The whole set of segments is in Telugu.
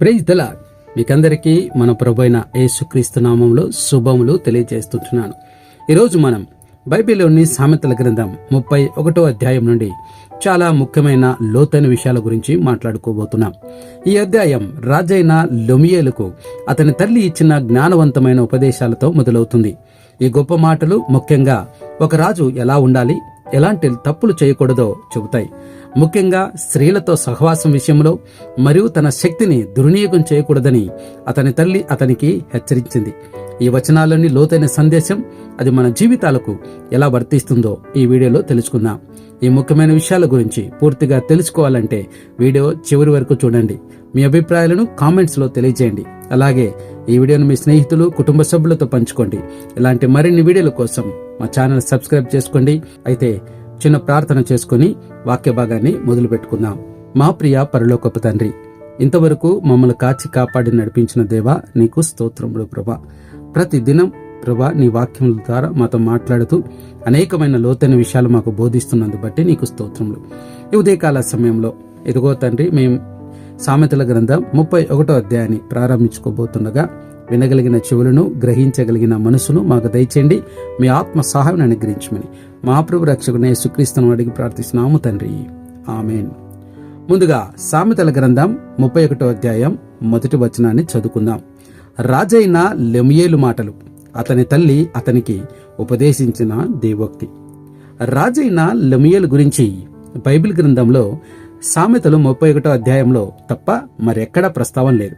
ప్రైజ్ దళ మీకందరికీ మన ప్రభైన యేసుక్రీస్తు నామంలో శుభములు తెలియజేస్తుంటున్నాను. ఈరోజు మనం బైబిల్లోని సామెతల గ్రంథం ముప్పై ఒకటో అధ్యాయం నుండి చాలా ముఖ్యమైన లోతైన విషయాల గురించి మాట్లాడుకోబోతున్నాం. ఈ అధ్యాయం రాజైన లొమియేలకు అతని తల్లి ఇచ్చిన జ్ఞానవంతమైన ఉపదేశాలతో మొదలవుతుంది. ఈ గొప్ప మాటలు ముఖ్యంగా ఒక రాజు ఎలా ఉండాలి ఎలాంటి తప్పులు చేయకూడదో చెబుతాయి. ముఖ్యంగా స్త్రీలతో సహవాసం విషయంలో మరియు తన శక్తిని దుర్వినియోగం చేయకూడదని అతని తల్లి అతనికి హెచ్చరించింది. ఈ వచనాల్లోని లోతైన సందేశం. అది మన జీవితాలకు ఎలా వర్తిస్తుందో ఈ వీడియోలో తెలుసుకుందాం. ఈ ముఖ్యమైన విషయాల గురించి పూర్తిగా తెలుసుకోవాలంటే వీడియో చివరి వరకు చూడండి. మీ అభిప్రాయాలను కామెంట్స్లో తెలియజేయండి. అలాగే ఈ వీడియోను మీ స్నేహితులు కుటుంబ సభ్యులతో పంచుకోండి. ఇలాంటి మరిన్ని వీడియోల కోసం మా ఛానల్ సబ్స్క్రైబ్ చేసుకోండి. అయితే చిన్న ప్రార్థన చేసుకుని వాక్య భాగాన్ని మొదలు పెట్టుకుందాం మా ప్రియ పరలోకపు తండ్రి ఇంతవరకు మమ్మల్ని కాచి కాపాడి నడిపించిన దేవా నీకు స్తోత్రములు ప్రభా. ప్రతి దినం ప్రభా నీ వాక్యముల ద్వారా మాతో మాట్లాడుతూ అనేకమైన లోతైన విషయాలు మాకు బోధిస్తున్నందు బట్టి నీకు స్తోత్రములు. ఈ ఉదయకాల సమయంలో ఎదుగో తండ్రి మేము సామెతల గ్రంథం ముప్పై ఒకటో అధ్యాయాన్ని ప్రారంభించుకోబోతుండగా వినగలిగిన చెవులను గ్రహించగలిగిన మనసును మాకు దయచేయండి. మీ ఆత్మ సహాయం అనుగ్రహించమని మా ప్రభు రక్షకునే సుక్రీస్తును అడిగి ప్రార్థిస్తున్నాము తండ్రి. ఆమెన్. ముందుగా సామెతల గ్రంథం ముప్పై ఒకటో అధ్యాయం మొదటి వచనాన్ని చదువుకుందాం. రాజైన లెమియేలు మాటలు. అతని తల్లి అతనికి ఉపదేశించిన దేవోక్తి. రాజైన లెమియేలు గురించి బైబిల్ గ్రంథంలో సామెతలు ముప్పై ఒకటో అధ్యాయంలో తప్ప మరెక్కడా ప్రస్తావం లేదు.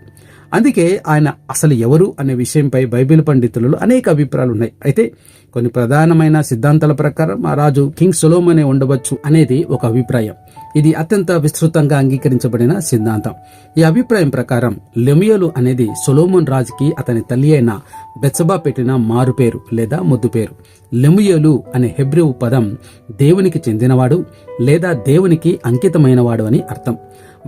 అందుకే ఆయన అసలు ఎవరు అనే విషయంపై బైబిల్ పండితులలో అనేక అభిప్రాయాలు ఉన్నాయి. అయితే కొన్ని ప్రధానమైన సిద్ధాంతాల ప్రకారం ఆ రాజు కింగ్ సొలోమనే ఉండవచ్చు అనేది ఒక అభిప్రాయం. ఇది అత్యంత విస్తృతంగా అంగీకరించబడిన సిద్ధాంతం. ఈ అభిప్రాయం ప్రకారం లెమియోలు అనేది సొలోమన్ రాజుకి అతని తల్లి అయిన బెత్సబా పెట్టిన మారుపేరు లేదా ముద్దు పేరు. లెమియోలు అనే హెబ్రివ్ పదం దేవునికి చెందినవాడు లేదా దేవునికి అంకితమైనవాడు అని అర్థం.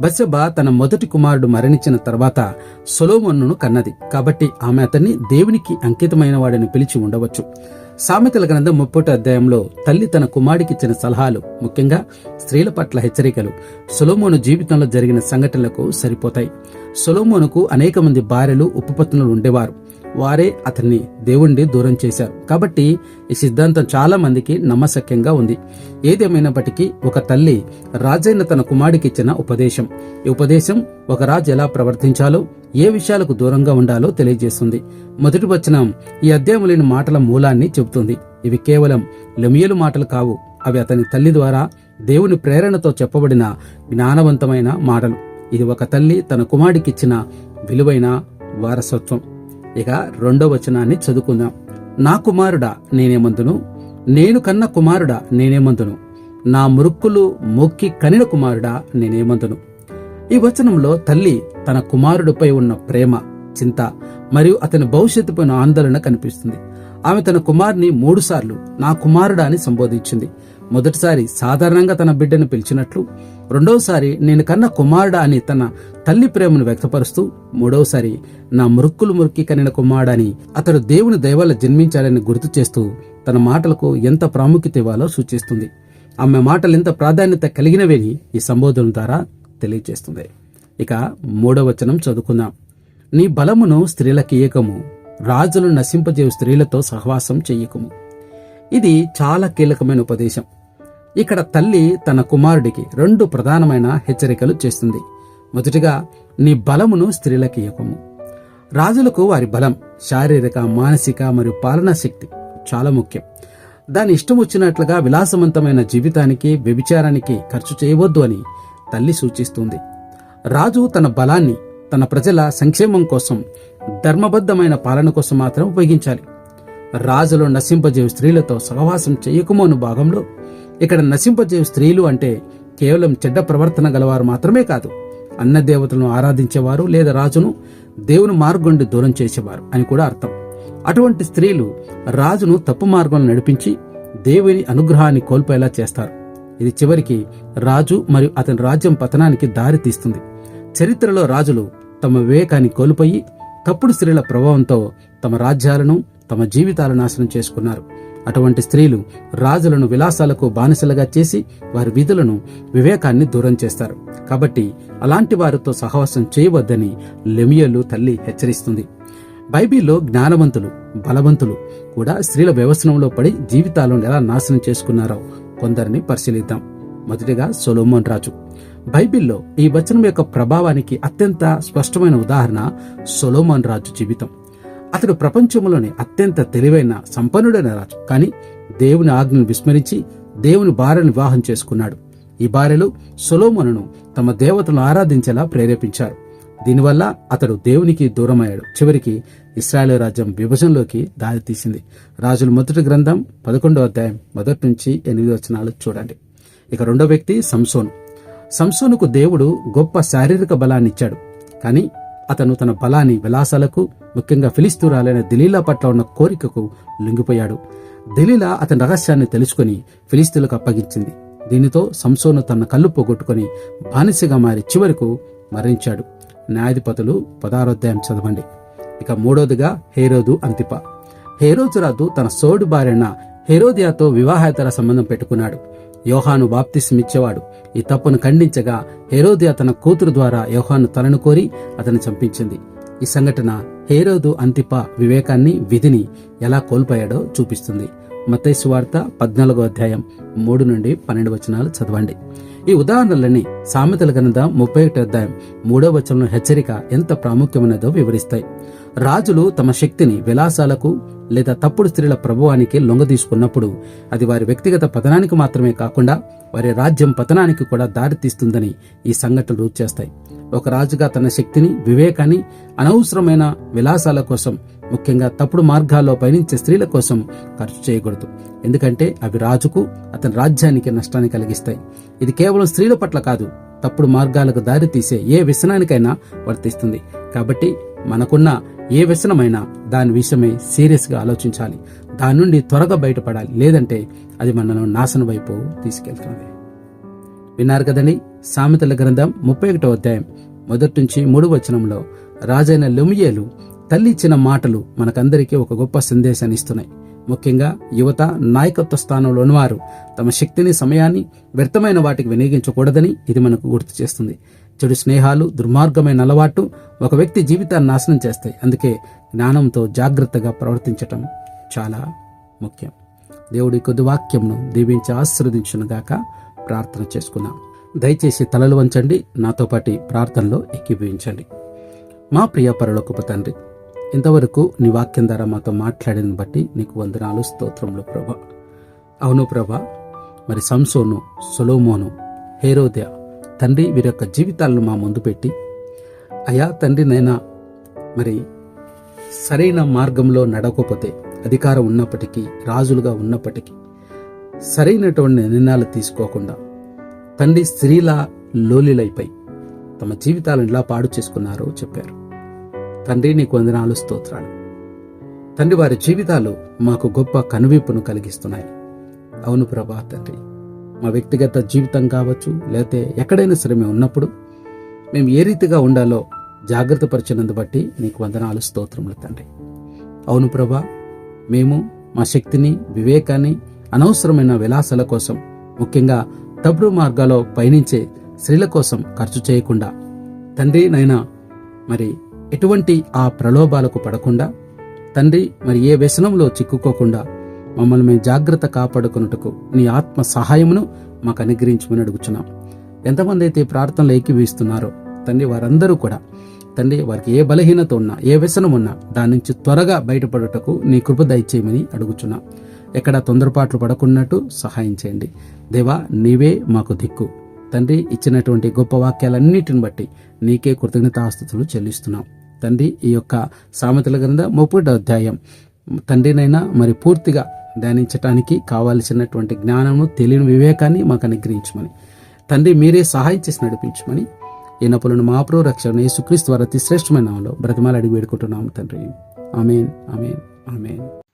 బత్సెబ తన మొదటి కుమారుడు మరణించిన తర్వాత సొలోమన్నును కన్నది. కాబట్టి ఆమె అతన్ని దేవునికి అంకితమైన వాడని పిలిచి ఉండవచ్చు. సామెతల గ్రంథం ముప్పటి అధ్యాయంలో తల్లి తన కుమారుడికిచ్చిన సలహాలు ముఖ్యంగా స్త్రీల పట్ల హెచ్చరికలు సొలోమోను జీవితంలో జరిగిన సంఘటనలకు సరిపోతాయి. సొలోమోనుకు అనేక మంది భార్యలు ఉపపత్నులు ఉండేవారు. వారే అతన్ని దేవుణ్ణి దూరం చేశారు. కాబట్టి ఈ సిద్ధాంతం చాలా మందికి నమ్మశక్యంగా ఉంది. ఏదేమైనప్పటికీ ఒక తల్లి రాజైన తన కుమారుడికి ఇచ్చిన ఉపదేశం. ఈ ఉపదేశం ఒక రాజు ఎలా ప్రవర్తించాలో ఏ విషయాలకు దూరంగా ఉండాలో తెలియజేస్తుంది. మొదటి వచనం ఈ అధ్యాయములేని మాటల మూలాన్ని చెబుతుంది. ఇవి కేవలం లెమియలు మాటలు కావు. అవి అతని తల్లి ద్వారా దేవుని ప్రేరణతో చెప్పబడిన జ్ఞానవంతమైన మాటలు. ఇది ఒక తల్లి తన కుమారుడికిచ్చిన విలువైన వారసత్వం. ఇక రెండో వచనాన్ని చదువుకుందాం. నా కుమారుడా నేనేమందును? నేను కన్న కుమారుడా నేనేమందును? నా మురుక్కులు మొక్కి కనిన కుమారుడా నేనేమందును? ఈ వచనంలో తల్లి తన కుమారుడిపై ఉన్న ప్రేమ చింత మరియు అతని భవిష్యత్తుపై ఆందోళన కనిపిస్తుంది. ఆమె తన కుమారుని మూడుసార్లు నా కుమారుడా అని సంబోధించింది. మొదటిసారి సాధారణంగా తన బిడ్డను పిలిచినట్లు రెండవసారి నేను కన్న కుమారుడా అని తన తల్లి ప్రేమను వ్యక్తపరుస్తూ మూడవసారి నా మురుక్కులు మురికి కనిన కుమారుడని అతడు దేవుని దైవాల జన్మించాలని గుర్తు చేస్తూ తన మాటలకు ఎంత ప్రాముఖ్యత ఇవ్వాలో సూచిస్తుంది. ఆమె మాటలు ఎంత ప్రాధాన్యత కలిగినవేని ఈ సంబోధన ద్వారా తెలియజేస్తుంది. ఇక మూడవ వచనం చదువుకుందాం. నీ బలమును స్త్రీలకు ఇయ్యకము రాజులు నశింపజేయు స్త్రీలతో సహవాసం చెయ్యకము ఇది చాలా కీలకమైన ఉపదేశం. ఇక్కడ తల్లి తన కుమారుడికి రెండు ప్రధానమైన హెచ్చరికలు చేస్తుంది. మొదటిగా నీ బలమును స్త్రీలకు ఇవ్వము. రాజులకు వారి బలం శారీరక మానసిక మరియు పాలనా శక్తి చాలా ముఖ్యం. దాని ఇష్టం వచ్చినట్లుగా విలాసవంతమైన జీవితానికి వ్యభిచారానికి ఖర్చు చేయవద్దు అని తల్లి సూచిస్తుంది. రాజు తన బలాన్ని తన ప్రజల సంక్షేమం కోసం ధర్మబద్ధమైన పాలన కోసం మాత్రం ఉపయోగించాలి. రాజులు నశింపజేవు స్త్రీలతో సహవాసం చేయకుమో అను భాగంలో ఇక్కడ నశింపజే స్త్రీలు అంటే కేవలం చెడ్డ ప్రవర్తన గలవారు మాత్రమే కాదు అన్న దేవతలను ఆరాధించేవారు లేదా రాజును దేవుని మార్గండి దూరం చేసేవారు అని కూడా అర్థం. అటువంటి స్త్రీలు రాజును తప్పు మార్గంలో నడిపించి దేవుని అనుగ్రహాన్ని కోల్పోయేలా చేస్తారు. ఇది చివరికి రాజు మరియు అతని రాజ్యం పతనానికి దారి తీస్తుంది. చరిత్రలో రాజులు తమ వివేకాన్ని కోల్పోయి తప్పుడు స్త్రీల ప్రభావంతో తమ రాజ్యాలను తమ జీవితాలను నాశనం చేసుకున్నారు. అటువంటి స్త్రీలు రాజులను విలాసాలకు బానిసలుగా చేసి వారి విధులను వివేకాన్ని దూరం చేస్తారు. కాబట్టి అలాంటి వారితో సహవాసం చేయవద్దని లెమియలు తల్లి హెచ్చరిస్తుంది. బైబిల్లో జ్ఞానవంతులు బలవంతులు కూడా స్త్రీల వ్యవసనంలో పడి జీవితాలను ఎలా నాశనం చేసుకున్నారో కొందరిని పరిశీలిద్దాం. మొదటిగా సొలోమోన్ రాజు. బైబిల్లో ఈ వచనం యొక్క ప్రభావానికి అత్యంత స్పష్టమైన ఉదాహరణ సొలోమోన్ రాజు జీవితం. అతడు ప్రపంచంలోని అత్యంత తెలివైన సంపన్నుడైన రాజు. కానీ దేవుని ఆజ్ఞను విస్మరించి దేవుని భార్యను వివాహం చేసుకున్నాడు. ఈ భార్యలు సొలోమోనును తమ దేవతలను ఆరాధించేలా ప్రేరేపించారు. దీనివల్ల అతడు దేవునికి దూరమయ్యాడు. చివరికి ఇస్రాయేల్ రాజ్యం విభజనలోకి దారితీసింది. రాజుల మొదటి గ్రంథం పదకొండవ అధ్యాయం మొదటి నుంచి ఎనిమిది వచనాలు చూడండి. ఇక రెండో వ్యక్తి సంసోను. సంసోనుకు దేవుడు గొప్ప శారీరక బలాన్ని ఇచ్చాడు కానీ అతను తన బలాన్ని విలాసాలకు ముఖ్యంగా ఫిలిస్తూరాలైన దిలీలా పట్ల ఉన్న కోరికకు లొంగిపోయాడు. దిలీలా అతని రహస్యాన్ని తెలుసుకుని ఫిలిస్తీన్లకు అప్పగించింది. దీనితో సంసోను తన కళ్ళు పోగొట్టుకుని బానిసగా మారి చివరకు మరణించాడు. న్యాయాధిపతులు పదారోధ్యాయం చదవండి. ఇక మూడోదిగా హేరోదు అంతిప. హేరోజు రాదు తన సోడు భార్యన హేరోదియాతో వివాహేతర సంబంధం పెట్టుకున్నాడు. యోహాను బాప్తిస్మిచ్చేవాడు. ఈ తప్పును ఖండించగా హేరోది అతని కూతురు ద్వారా యోహాను తలను కోరి అతను చంపించింది. ఈ సంఘటన హేరోదు అంతిప వివేకాన్ని విధిని ఎలా కోల్పోయాడో చూపిస్తుంది. మతైసు వార్త పద్నాలుగో అధ్యాయం మూడు నుండి పన్నెండు వచనాలు చదవండి. ఈ ఉదాహరణలన్నీ సామెతల గ్రంథం ముప్పై ఒకటి అధ్యాయం మూడో వచనంలో హెచ్చరిక ఎంత ప్రాముఖ్యమైనదో వివరిస్తాయి. రాజులు తమ శక్తిని విలాసాలకు లేదా తప్పుడు స్త్రీల ప్రభువానికి లొంగదీసుకున్నప్పుడు అది వారి వ్యక్తిగత పతనానికి మాత్రమే కాకుండా వారి రాజ్యం పతనానికి కూడా దారితీస్తుందని ఈ సంఘటనలు చేస్తాయి. ఒక రాజుగా తన శక్తిని వివేకాన్ని అనవసరమైన విలాసాల కోసం ముఖ్యంగా తప్పుడు మార్గాల్లో పయనించే స్త్రీల కోసం ఖర్చు చేయకూడదు. ఎందుకంటే అవి రాజుకు అతని రాజ్యానికి నష్టాన్ని కలిగిస్తాయి. ఇది కేవలం స్త్రీల పట్ల కాదు తప్పుడు మార్గాలకు దారి తీసే ఏ వ్యసనానికైనా వర్తిస్తుంది. కాబట్టి మనకున్న ఏ వ్యసనమైనా దాని విషయమై సీరియస్గా ఆలోచించాలి. దాని నుండి త్వరగా బయటపడాలి. లేదంటే అది మనను నాశనం వైపు తీసుకెళ్తుంది. విన్నారు కదండి? సామెతల గ్రంథం ముప్పై ఒకటో అధ్యాయం మొదటి నుంచి మూడు వచనంలో రాజైన లెమియేలు తల్లి ఇచ్చిన మాటలు మనకందరికీ ఒక గొప్ప సందేశాన్ని ఇస్తున్నాయి. ముఖ్యంగా యువత నాయకత్వ స్థానంలో ఉన్నవారు తమ శక్తిని సమయాన్ని వ్యర్థమైన వాటికి వినియోగించకూడదని ఇది మనకు గుర్తు చేస్తుంది. చెడు స్నేహాలు దుర్మార్గమైన అలవాటు ఒక వ్యక్తి జీవితాన్ని నాశనం చేస్తాయి. అందుకే జ్ఞానంతో జాగ్రత్తగా ప్రవర్తించటం చాలా ముఖ్యం. దేవుడి కొద్ది వాక్యంను దీవించి ఆశీర్వదించునుగాక ప్రార్థన చేసుకున్నాం దయచేసి తలలు వంచండి నాతో పాటి ప్రార్థనలో ఎక్కిపోయించండి మా ప్రియ పరలోకపు తండ్రి ఇంతవరకు నీ వాక్యం ద్వారా మాతో మాట్లాడిన బట్టి నీకు వందనాలు స్తోత్రములు ప్రభా. అవును ప్రభా మరి సంసోను సొలోమోను హేరోద్య తండ్రి వీరి యొక్క జీవితాలను మా ముందు పెట్టి అయా తండ్రి నైనా మరి సరైన మార్గంలో నడవకపోతే అధికారం ఉన్నప్పటికీ రాజులుగా ఉన్నప్పటికీ సరైనటువంటి నిర్ణయాలు తీసుకోకుండా తండ్రి స్త్రీల లోలిలైపై తమ జీవితాలను ఎలా పాడు చేసుకున్నారో చెప్పారు. తండ్రి నీకు వందనాలు స్తోత్రాలు. తండ్రి వారి జీవితాలు మాకు గొప్ప కనువిప్పును కలిగిస్తున్నాయి. అవును ప్రభా తండ్రి. మా వ్యక్తిగత జీవితం కావచ్చు లేకపోతే ఎక్కడైనా సరే మేము ఉన్నప్పుడు మేము ఏ రీతిగా ఉండాలో జాగ్రత్త పరిచినందు బట్టి నీకు వందనాలు స్తోత్రములు తండ్రి. అవును ప్రభా మేము మా శక్తిని వివేకాన్ని అనవసరమైన విలాసాల కోసం ముఖ్యంగా తప్పుడు మార్గాల్లో పయనించే స్త్రీల కోసం ఖర్చు చేయకుండా తండ్రి నైనా మరి ఎటువంటి ఆ ప్రలోభాలకు పడకుండా తండ్రి మరి ఏ వ్యసనంలో చిక్కుకోకుండా మమ్మల్ని మేము జాగ్రత్త కాపాడుకున్నట్టుకు నీ ఆత్మ సహాయమును మాకు అనుగ్రహించమని అడుగుచున్నాం. ఎంతమంది అయితే ప్రార్థనలు ఏకీవిస్తున్నారో తండ్రి వారందరూ కూడా తండ్రి వారికి ఏ బలహీనత ఉన్నా ఏ వ్యసనం ఉన్నా దాని నుంచి త్వరగా బయటపడుటకు నీ కృప దయచేయమని అడుగుచున్నాం. ఎక్కడ తొందరపాట్లు పడకున్నట్టు సహాయం చేయండి. దేవా నీవే మాకు దిక్కు. తండ్రి ఇచ్చినటువంటి గొప్ప వాక్యాలన్నిటిని బట్టి నీకే కృతజ్ఞతాస్తుతులు చెల్లిస్తున్నాం. తండ్రి ఈ యొక్క సామెతల గ్రంథ ముప్పటి అధ్యాయం. తండ్రినైనా మరి పూర్తిగా ధ్యానించటానికి కావలసినటువంటి జ్ఞానము తెలియని వివేకాన్ని మాకు అనుగ్రహించమని. తండ్రి మీరే సహాయం చేసి నడిపించమని ఈనపులను మాప్రో రక్షణ యేసుక్రీస్తు వారి అతి శ్రేష్టమైన నామంలో బ్రతిమాలు అడిగి వేడుకుంటున్నాము తండ్రి. Amen amen amen.